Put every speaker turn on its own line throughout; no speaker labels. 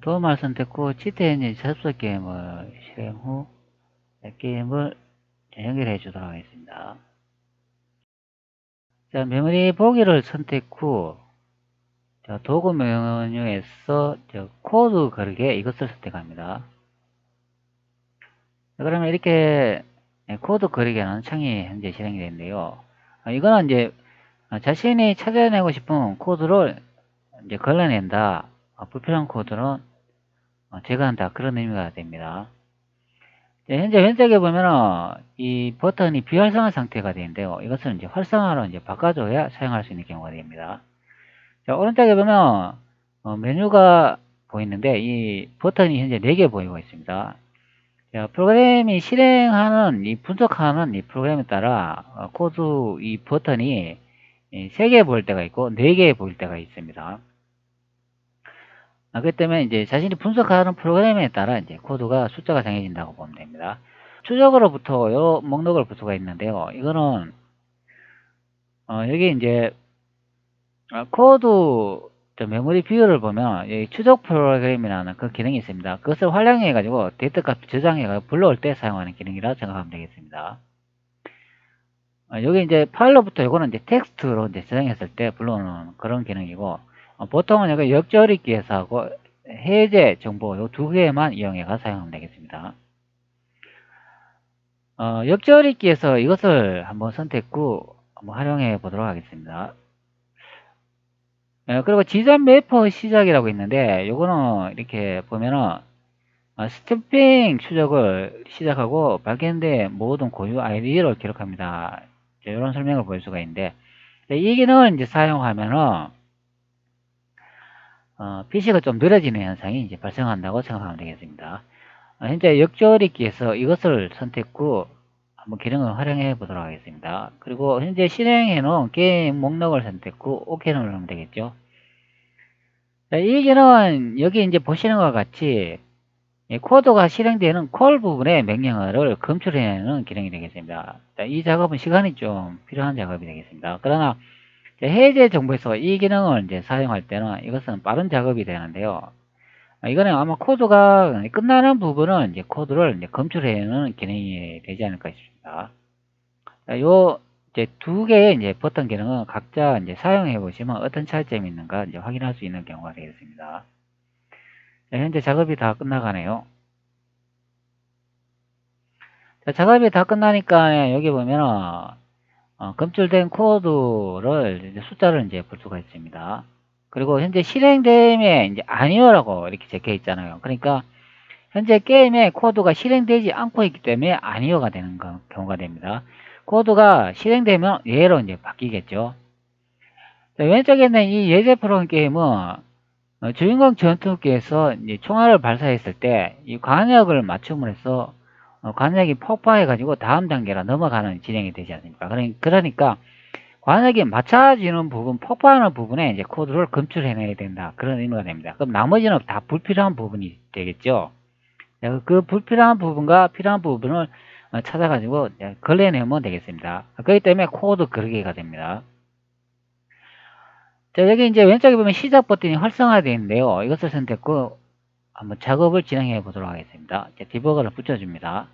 도움을 선택 후 치트 엔진 접속 게임을 실행 후 게임을 연결해 주도록 하겠습니다. 자, 메모리 보기를 선택 후 자, 도구 메뉴에서 저 코드 거르게 이것을 선택합니다. 자, 그러면 이렇게 예, 코드 거르기라는 창이 현재 실행이 되는데요. 아, 이거는 이제 자신이 찾아내고 싶은 코드를 이제 걸러낸다. 아, 불필요한 코드는 어, 제거한다. 그런 의미가 됩니다. 네, 현재 왼쪽에 보면은 이 버튼이 비활성화 상태가 되는데요. 이것을 이제 활성화로 이제 바꿔줘야 사용할 수 있는 경우가 됩니다. 자, 오른쪽에 보면 어, 메뉴가 보이는데 이 버튼이 현재 4개 보이고 있습니다. 자, 프로그램이 실행하는 이 분석하는 이 프로그램에 따라 어, 코드 이 버튼이 3개 보일 때가 있고 4개 보일 때가 있습니다. 아, 그렇기 때문에 이제 자신이 분석하는 프로그램에 따라 이제 코드가 숫자가 정해진다고 보면 됩니다. 추적으로부터 요 목록을 볼 수가 있는데요. 이거는 어, 여기 이제 어, 코드 메모리 비율을 보면 여기 추적 프로그램이라는 그 기능이 있습니다. 그것을 활용해 가지고 데이터 값 저장해 가지고 불러올 때 사용하는 기능이라 생각하면 되겠습니다. 어, 여기 이제 파일로부터 이거는 이제 텍스트로 이제 저장했을 때 불러오는 그런 기능이고 어, 보통은 여기 역절입기에서 하고 해제 정보 요두 개만 이용해가 사용하면 되겠습니다. 어, 역절입기에서 이것을 한번 선택 후 한번 활용해 보도록 하겠습니다. 예, 그리고 지점 매퍼 시작이라고 있는데 요거는 이렇게 보면은 어, 스태핑 추적을 시작하고 발견된 모든 고유 아이디를 기록합니다. 이런 설명을 볼 수가 있는데 이 기능을 이제 사용하면은 어, PC가 좀 느려지는 현상이 이제 발생한다고 생각하면 되겠습니다. 어, 현재 역조리기에서 이것을 선택 후 한번 기능을 활용해 보도록 하겠습니다. 그리고 현재 실행해 놓은 게임 목록을 선택 후 OK를 누르면 되겠죠. 자, 이 기능은 여기 이제 보시는 것 같이 코드가 실행되는 콜 부분의 명령어를 검출해내는 기능이 되겠습니다. 자, 이 작업은 시간이 좀 필요한 작업이 되겠습니다. 그러나 해제 정보에서 이 기능을 이제 사용할 때는 이것은 빠른 작업이 되는데요. 이거는 아마 코드가 끝나는 부분은 이제 코드를 이제 검출해내는 기능이 되지 않을까 싶습니다. 요 이제 두 개의 이제 버튼 기능은 각자 이제 사용해 보시면 어떤 차이점이 있는가 이제 확인할 수 있는 경우가 되겠습니다. 현재 작업이 다 끝나가네요. 자, 작업이 다 끝나니까 여기 보면은 어, 검출된 코드를 이제 숫자를 이제 볼 수가 있습니다. 그리고 현재 실행됨에 이제 아니오라고 이렇게 적혀 있잖아요. 그러니까 현재 게임에 코드가 실행되지 않고 있기 때문에 아니오가 되는 거, 경우가 됩니다. 코드가 실행되면 예로 이제 바뀌겠죠. 자, 왼쪽에 있는 이 예제 프로그램 게임은 어, 주인공 전투기에서 총알을 발사했을 때이 관역을 맞춤을 해서 어, 관역이 폭파해가지고 다음 단계로 넘어가는 진행이 되지 않습니까? 그러니까 관역이 맞춰지는 부분, 폭파하는 부분에 이제 코드를 검출해내야 된다. 그런 의미가 됩니다. 그럼 나머지는 다 불필요한 부분이 되겠죠. 그 불필요한 부분과 필요한 부분을 어, 찾아가지고 걸러내면 되겠습니다. 그렇기 때문에 코드 거르기가 됩니다. 자, 여기 이제 왼쪽에 보면 시작 버튼이 활성화되어 있는데요. 이것을 선택하고 한번 작업을 진행해 보도록 하겠습니다. 디버거를 붙여줍니다.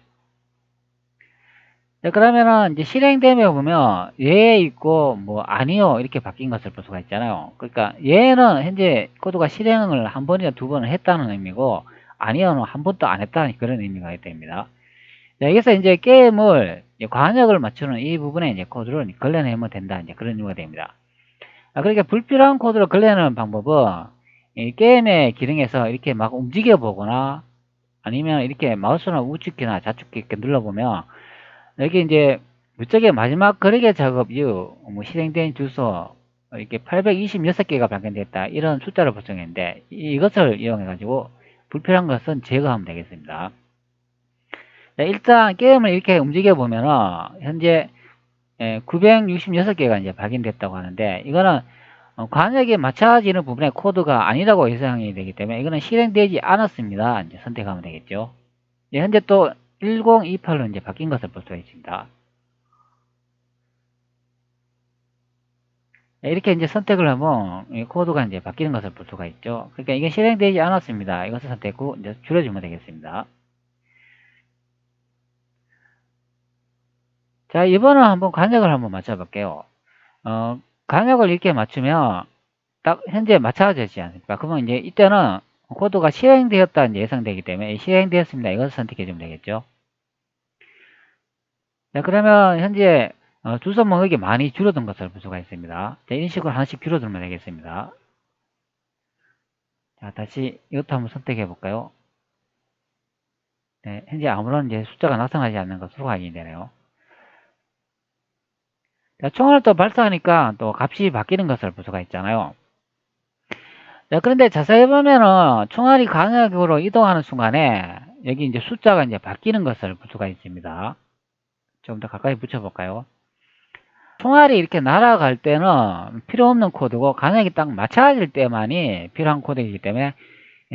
자, 그러면은 이제 실행되면 보면 예 있고 뭐 아니요 이렇게 바뀐 것을 볼 수가 있잖아요. 그러니까 예는 현재 코드가 실행을 한 번이나 두 번을 했다는 의미고 아니요는 한 번도 안 했다는 그런 의미가 됩니다. 자, 여기서 이제 게임을 관역을 맞추는 이 부분에 이제 코드를 걸러내면 된다. 이제 그런 의미가 됩니다. 아, 그러니까 불필요한 코드를 걸러내는 방법은 이 게임의 기능에서 이렇게 막 움직여 보거나 아니면 이렇게 마우스나 우측키나 좌측키 이렇게 눌러보면 여기 이제 무적의 마지막 거리개 작업 이후 뭐 실행된 주소 이렇게 826개가 발견됐다 이런 숫자를 보정했는데 이것을 이용해 가지고 불필요한 것은 제거하면 되겠습니다 일단 게임을 이렇게 움직여 보면은 현재 966개가 이제 발견됐다고 하는데 이거는 어, 관역에 맞춰지는 부분의 코드가 아니라고 예상이 되기 때문에 이거는 실행되지 않았습니다. 이제 선택하면 되겠죠. 예, 현재 또 1028로 이제 바뀐 것을 볼 수가 있습니다. 이렇게 이제 선택을 하면 이 코드가 이제 바뀌는 것을 볼 수가 있죠. 그러니까 이게 실행되지 않았습니다. 이것을 선택후 이제 줄여주면 되겠습니다. 자, 이번은 한번 간역을 한번 맞춰볼게요. 어, 간역을 이렇게 맞추면 딱 현재 맞춰지지 않습니까? 그러면 이제 이때는 코드가 실행되었다 이제 예상되기 때문에 실행되었습니다. 이것을 선택해 주면 되겠죠. 자, 그러면 현재 어, 주소 목록이 많이 줄어든 것을 볼 수가 있습니다. 자, 이런 식으로 하나씩 줄어들면 되겠습니다. 자, 다시 이것도 한번 선택해 볼까요? 네, 현재 아무런 이제 숫자가 나타나지 않는 것으로 확인이 되네요. 자, 총알을 또 발사하니까 또 값이 바뀌는 것을 볼 수가 있잖아요. 자, 그런데 자세히 보면은 총알이 강약으로 이동하는 순간에 여기 이제 숫자가 이제 바뀌는 것을 볼 수가 있습니다. 좀 더 가까이 붙여볼까요? 총알이 이렇게 날아갈 때는 필요 없는 코드고 간역이 딱 맞춰질 때만이 필요한 코드이기 때문에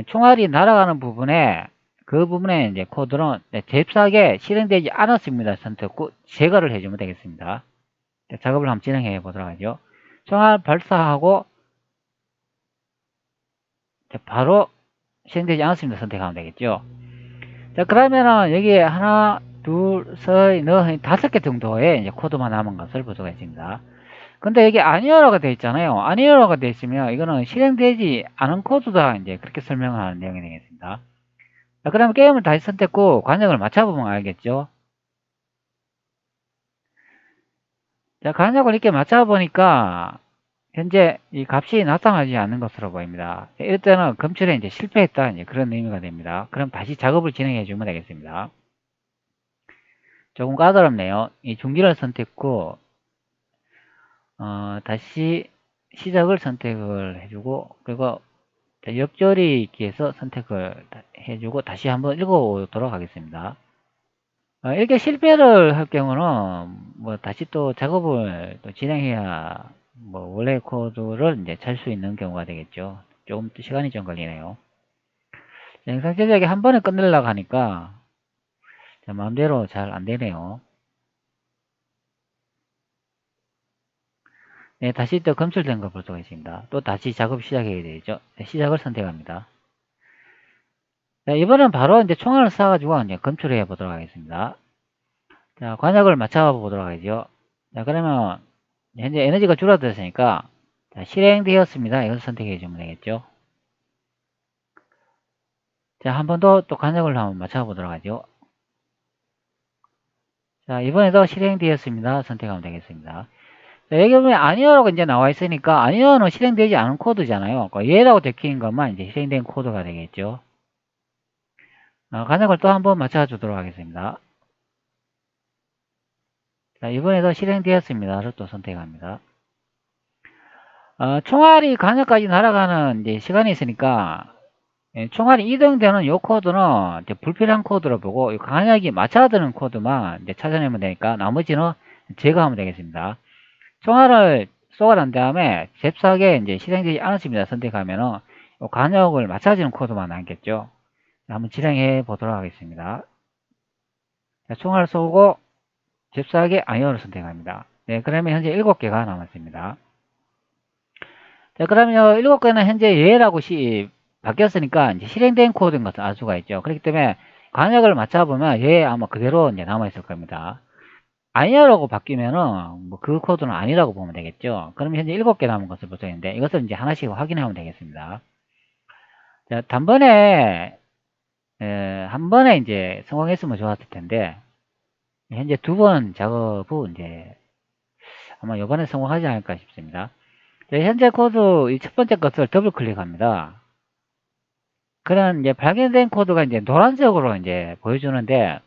총알이 날아가는 부분에 그 부분에 이제 코드는 잽싸게 실행되지 않았습니다. 선택 후 제거를 해주면 되겠습니다. 작업을 한번 진행해 보도록 하죠. 총알 발사하고 바로 실행되지 않았습니다. 선택하면 되겠죠. 자, 그러면은 여기에 하나, 둘, 셋, 넷, 다섯 개 정도의 이제 코드만 남은 것을 볼 수가 있습니다. 근데 여기 아니어로가 되어 있잖아요. 아니어로가 되어 있으면 이거는 실행되지 않은 코드다 이제 그렇게 설명하는 내용이 되겠습니다. 자, 그러면 게임을 다시 선택후 관역을 맞춰보면 알겠죠. 자, 간역을 이렇게 맞춰보니까 현재 이 값이 나타나지 않는 것으로 보입니다. 이럴 때는 검출에 이제 실패했다 이제 그런 의미가 됩니다. 그럼 다시 작업을 진행해 주면 되겠습니다. 조금 까다롭네요. 이 중지를 선택 후 어, 다시 시작을 선택을 해주고 그리고 옆자리 기에서 선택을 해주고 다시 한번 읽어보도록 하겠습니다. 어, 이렇게 실패를 할 경우는 뭐 다시 또 작업을 또 진행해야 뭐 원래 코드를 이제 찰 수 있는 경우가 되겠죠. 조금 시간이 좀 걸리네요. 영상 제작이 한 번에 끝내려고 하니까 마음대로 잘 안 되네요. 네, 다시 또 검출된 걸 볼 수가 있습니다. 또 다시 작업 시작해야 되죠. 네, 시작을 선택합니다. 자, 이번엔 바로 이제 총알을 쏴가지고 이제 검출해 보도록 하겠습니다. 자, 관역을 맞춰 보도록 하죠. 자, 그러면 현재 에너지가 줄어들었으니까 자, 실행되었습니다. 이것을 선택해 주면 되겠죠. 자, 한 번 더 또 관역을 한번 맞춰 보도록 하죠. 자, 이번에도 실행 되었습니다. 선택하면 되겠습니다. 자, 여기 보면 아니어라고 이제 나와 있으니까 아니어는 실행되지 않은 코드잖아요. 그러니까 얘라고 적힌 것만 이제 실행된 코드가 되겠죠. 어, 간역을 또 한번 맞춰 주도록 하겠습니다. 자, 이번에도 실행되었습니다. 또 선택합니다. 어, 총알이 간역까지 날아가는 이제 시간이 있으니까 예, 총알이 이동되는 이 코드는 불필요한 코드로 보고 간역이 맞춰드는 코드만 이제 찾아내면 되니까 나머지는 제거하면 되겠습니다. 총알을 쏘아 난 다음에 잽싸게 이제 실행되지 않았습니다. 선택하면은 간역을 맞춰주는 코드만 남겠죠. 한번 실행해 보도록 하겠습니다. 자, 총알을 쏘고 잽싸게 아이언을 선택합니다. 네, 그러면 현재 7개가 남았습니다. 자, 그러면 7개는 현재 예라고 시, 바뀌었으니까 이제 실행된 코드인 것을 알 수가 있죠. 그렇기 때문에 간역을 맞춰보면 예 아마 그대로 이제 남아있을 겁니다. 아니라고 바뀌면은 뭐 그 코드는 아니라고 보면 되겠죠. 그러면 현재 7개 남은 것을 볼 수 있는데 이것을 이제 하나씩 확인하면 되겠습니다. 자, 단번에 에, 한 번에 이제 성공했으면 좋았을 텐데 현재 두 번 작업 후 이제 아마 이번에 성공하지 않을까 싶습니다. 현재 코드 이 첫 번째 것을 더블 클릭합니다. 그런 이제 발견된 코드가 이제 노란색으로 이제 보여주는데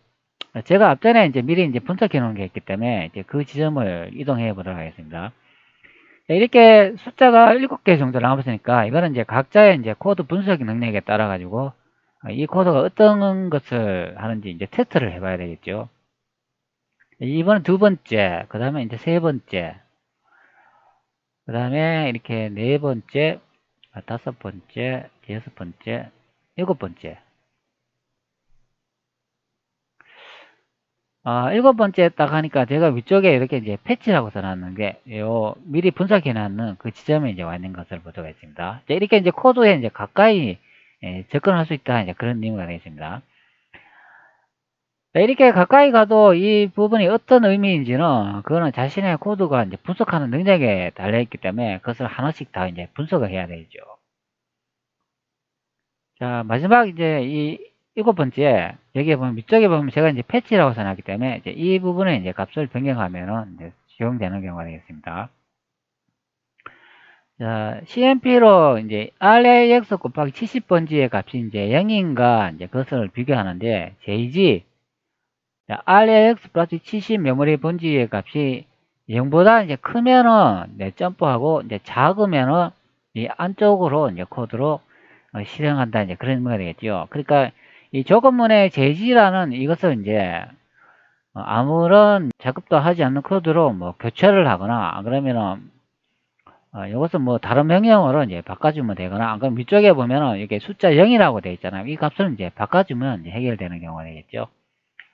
제가 앞전에 이제 미리 이제 분석해 놓은 게 있기 때문에 이제 그 지점을 이동해 보도록 하겠습니다. 이렇게 숫자가 7개 정도 남았으니까 이거는 이제 각자의 이제 코드 분석 능력에 따라 가지고 이 코드가 어떤 것을 하는지 이제 테스트를 해봐야 되겠죠. 이번은 두 번째, 그 다음에 이제 세 번째, 그 다음에 이렇게 네 번째, 아, 다섯 번째, 여섯 번째, 일곱 번째. 아, 일곱 번째 딱 하니까 제가 위쪽에 이렇게 이제 패치라고 써놨는 게, 요, 미리 분석해놨는 그 지점에 이제 와 있는 것을 보도록 했습니다. 이제 이렇게 이제 코드에 이제 가까이 예, 접근할 수 있다. 이제 그런 의미가 되겠습니다. 자, 이렇게 가까이 가도 이 부분이 어떤 의미인지는 그거는 자신의 코드가 이제 분석하는 능력에 달려있기 때문에 그것을 하나씩 다 이제 분석을 해야 되죠. 자, 마지막 이제 이 일곱 번째, 여기에 보면, 위쪽에 보면 제가 이제 패치라고 써놨기 때문에 이제 이 부분에 이제 값을 변경하면은 이제 적용되는 경우가 되겠습니다. 자, CMP로 이제 RAX 곱하기 70번지의 값이 이제 0인가 이제 그것을 비교하는데, JG, 자, RAX 플러스 70 메모리 번지의 값이 0보다 이제 크면은 네, 점프하고 이제 작으면은 이 안쪽으로 이제 코드로 어, 실행한다 이제 그런 의미가 되겠죠. 그러니까 이 조건문의 제지라는 이것을 이제 어, 아무런 작업도 하지 않는 코드로 뭐 교체를 하거나 안 그러면은 어, 이것은 뭐 다른 명령어로 이제 바꿔주면 되거나 안 그러면 위쪽에 보면은 이게 숫자 0이라고 되어 있잖아요. 이 값을 이제 바꿔주면 이제 해결되는 경우가 되겠죠.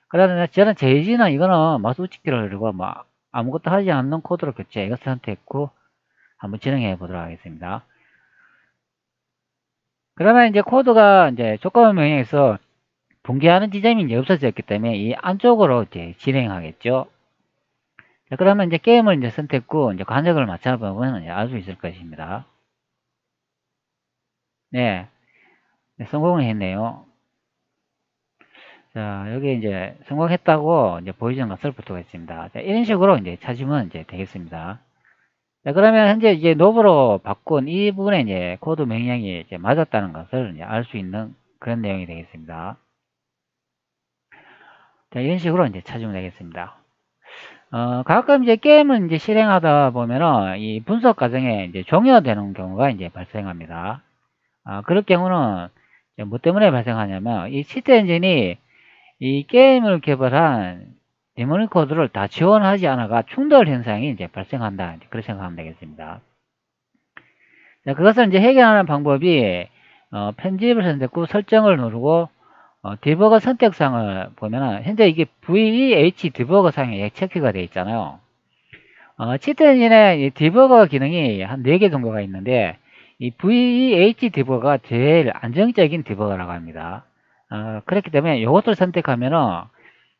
그러나 저는 제지는 이거는 마우스 우측키를 누르고 뭐 아무것도 하지 않는 코드로 교체 이것을 선택했고 한번 진행해 보도록 하겠습니다. 그러면 이제 코드가 이제 조건 명령에서 붕괴하는 지점이 이제 없어졌기 때문에 이 안쪽으로 이제 진행하겠죠. 자, 그러면 이제 게임을 이제 선택후 이제 관역을 맞춰보면 알 수 있을 것입니다. 네. 네, 성공을 했네요. 자, 여기 이제 성공했다고 이제 보여주는 것을 보도록했습니다. 자, 이런 식으로 이제 찾으면 이제 되겠습니다. 자, 그러면 현재 이제 노브로 바꾼 이 부분에 이제 코드 명령이 이제 맞았다는 것을 알 수 있는 그런 내용이 되겠습니다. 자, 이런 식으로 이제 찾으면 되겠습니다. 어, 가끔 이제 게임을 이제 실행하다 보면은 이 분석 과정에 이제 종료되는 경우가 이제 발생합니다. 아, 그럴 경우는 뭐 때문에 발생하냐면 이 시트 엔진이 이 게임을 개발한 데모니 코드를 다 지원하지 않아가 충돌 현상이 이제 발생한다. 이제 그렇게 생각하면 되겠습니다. 자, 그것을 이제 해결하는 방법이 어, 편집을 선택후 설정을 누르고 어, 디버거 선택상을 보면은 현재 이게 VEH 디버거 상에 체크가 되어 있잖아요. 어, 치트 엔진의 디버거 기능이 한 4개 정도가 있는데 이 VEH 디버거가 제일 안정적인 디버거라고 합니다. 어, 그렇기 때문에 이것을 선택하면은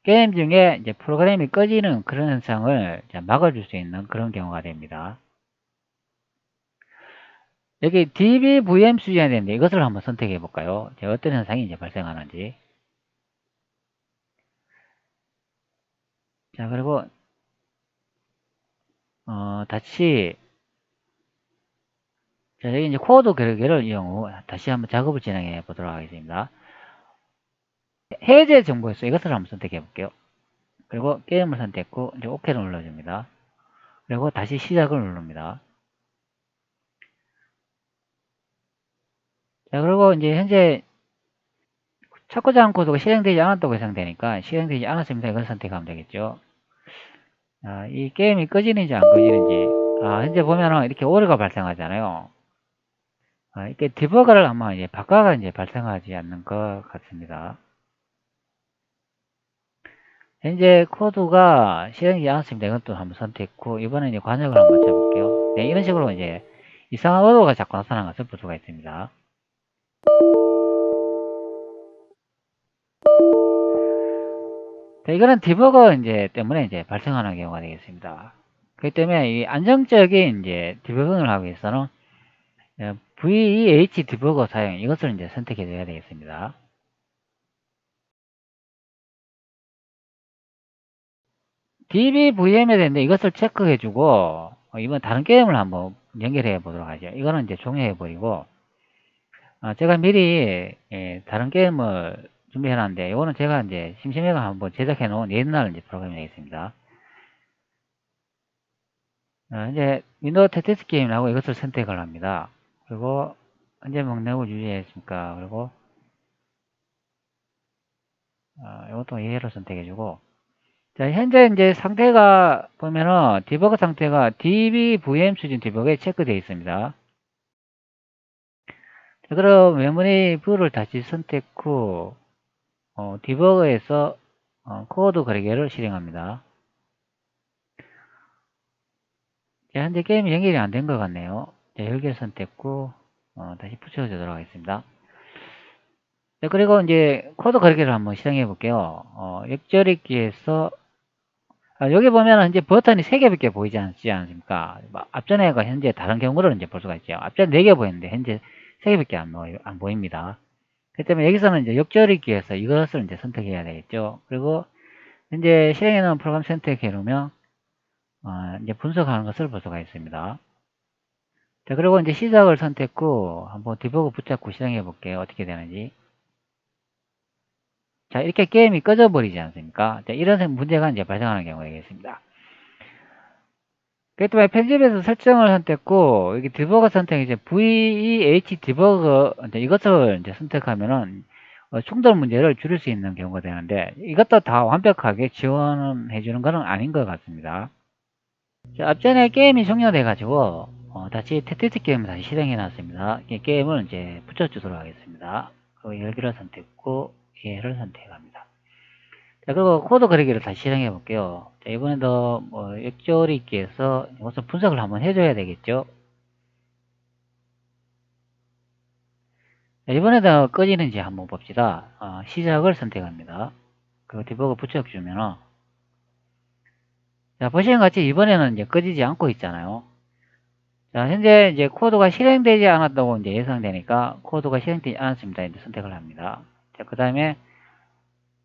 게임 중에 이제 프로그램이 꺼지는 그런 현상을 막아줄 수 있는 그런 경우가 됩니다. 여기 DBVM 수준이 되는데 이것을 한번 선택해 볼까요? 어떤 현상이 이제 발생하는지. 자, 그리고, 어, 다시, 자, 여기 이제 코드 결계를 이용 후 다시 한번 작업을 진행해 보도록 하겠습니다. 해제 정보에서 이것을 한번 선택해 볼게요. 그리고 게임을 선택 후 이제 OK를 눌러줍니다. 그리고 다시 시작을 누릅니다. 자, 그리고 이제 현재 하는 코드가 실행되지 않았다고 예상되니까 실행되지 않았습니다. 이걸 선택하면 되겠죠. 자, 이 게임이 꺼지는지 안 꺼지는지 아, 현재 보면은 이렇게 오류가 발생하잖아요. 아, 이렇게 디버거를 한번 이제 바꿔가 이제 발생하지 않는 것 같습니다. 현재 코드가 실행되지 않았습니다. 이것도 한번 선택 후 이번에 이제 관역을 한번 쳐볼게요. 네, 이런 식으로 이제 이상한 오류가 자꾸 나타나는 것을 볼 수가 있습니다. 자, 이거는 디버거 이제 때문에 이제 발생하는 경우가 되겠습니다. 그렇기 때문에 이 안정적인 이제 디버깅을 하기 위해서는 VEH 디버거 사용 이것을 이제 선택해 줘야 되겠습니다. DBVM에 대한데 이것을 체크해 주고 어, 이번 다른 게임을 한번 연결해 보도록 하죠. 이거는 이제 종료해 버리고 어, 제가 미리 예, 다른 게임을 준비해 놨는데 이거는 제가 이제 심심해가 한번 제작해 놓은 옛날 이제 프로그램이 되겠습니다. 어, 이제 윈도우 테트리스 게임이라고 이것을 선택을 합니다. 그리고 언제 목록을 유지했습니까? 그리고 어, 이것도 예로 선택해주고 자 현재 이제 상태가 보면은 디버거 상태가 DBVM 수준 디버거에 체크되어 있습니다. 자, 그럼 메모리 뷰를 다시 선택 후 어, 디버거에서 어, 코드 그리기를 실행합니다. 자, 현재 게임이 연결이 안 된 것 같네요. 자, 연결 선택 후 어, 다시 붙여주도록 하겠습니다. 자, 그리고 이제 코드 그리기를 한번 실행해 볼게요. 어, 옆자리기에서 아, 여기 보면은 이제 버튼이 3개밖에 보이지 않지 않습니까? 뭐 앞전에가 현재 다른 경우를 이제 볼 수가 있죠. 앞전 4개 보이는데 현재 3개밖에 안, 보이, 안 보입니다. 그렇기 때문에 여기서는 이제 역절이기에서 이것을 이제 선택해야 되겠죠. 그리고 현재 실행해 놓은 프로그램 선택해 놓으면 어, 이제 분석하는 것을 볼 수가 있습니다. 자, 그리고 이제 시작을 선택 후 한번 디버그 붙잡고 실행해 볼게요. 어떻게 되는지. 자, 이렇게 게임이 꺼져 버리지 않습니까? 자, 이런 문제가 이제 발생하는 경우가 되겠습니다. 그렇기 때문에 편집에서 설정을 선택고, 여기 디버거 선택, 이제 VEH 디버거, 이제 이것을 이제 선택하면은, 어, 충돌 문제를 줄일 수 있는 경우가 되는데, 이것도 다 완벽하게 지원해 주는 것은 아닌 것 같습니다. 자, 앞전에 게임이 종료돼가지고, 어, 다시 테트리스 게임을 다시 실행해 놨습니다. 이 게임을 이제 붙여주도록 하겠습니다. 그리고 열기를 선택 후, 얘를 선택합니다. 자, 그리고 코드 그리기를 다시 실행해 볼게요. 자, 이번에도 뭐 역조리기에서 이것을 분석을 한번 해줘야 되겠죠. 자, 이번에도 꺼지는지 한번 봅시다. 어, 시작을 선택합니다. 그리고 디버그 붙여주면은 자, 보시는 같이 이번에는 이제 꺼지지 않고 있잖아요. 자, 현재 이제 코드가 실행되지 않았다고 이제 예상되니까 코드가 실행되지 않았습니다. 이제 선택을 합니다. 자, 그 다음에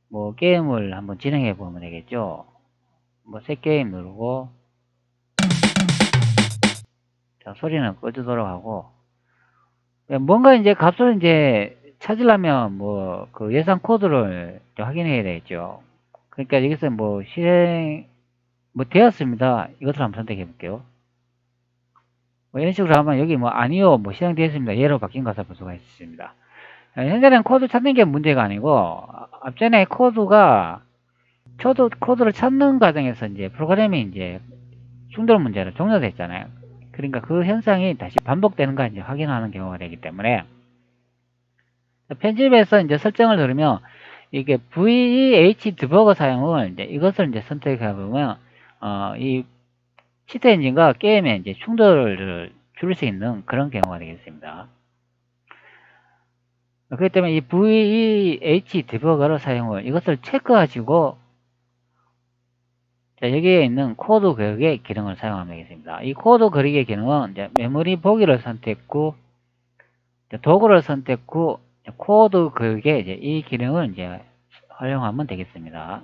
뭐 게임을 한번 진행해 보면 되겠죠. 뭐새 게임 누르고 자, 소리는 꺼주도록 하고 뭔가 이제 값을 이제 찾으려면 뭐 그 예상 코드를 확인해야 되겠죠. 그러니까 여기서 뭐 실행 뭐 되었습니다. 이것을 한번 선택해 볼게요. 뭐 이런 식으로 하면 여기 뭐 아니요 뭐 실행되었습니다. 예로 바뀐 것을 볼 수가 있습니다. 현재는 코드 찾는 게 문제가 아니고 앞전에 코드가 코드, 코드를 찾는 과정에서 이제 프로그램이 이제 충돌 문제로 종료됐잖아요. 그러니까 그 현상이 다시 반복되는 가 이제 확인하는 경우가 되기 때문에 편집에서 이제 설정을 누르면 이게 VH 디버거 사용을 이제 이것을 이제 선택해 보면 어, 이 시트 엔진과 게임의 이제 충돌을 줄일 수 있는 그런 경우가 되겠습니다. 그렇기 때문에 이 VH 디버거를 사용을 이것을 체크하시고 자, 여기에 있는 코드 그리기 기능을 사용하면 되겠습니다. 이 코드 그리기 기능은 메모리 보기를 선택 후 도구를 선택 후 코드 그리기 이 기능을 이제 활용하면 되겠습니다.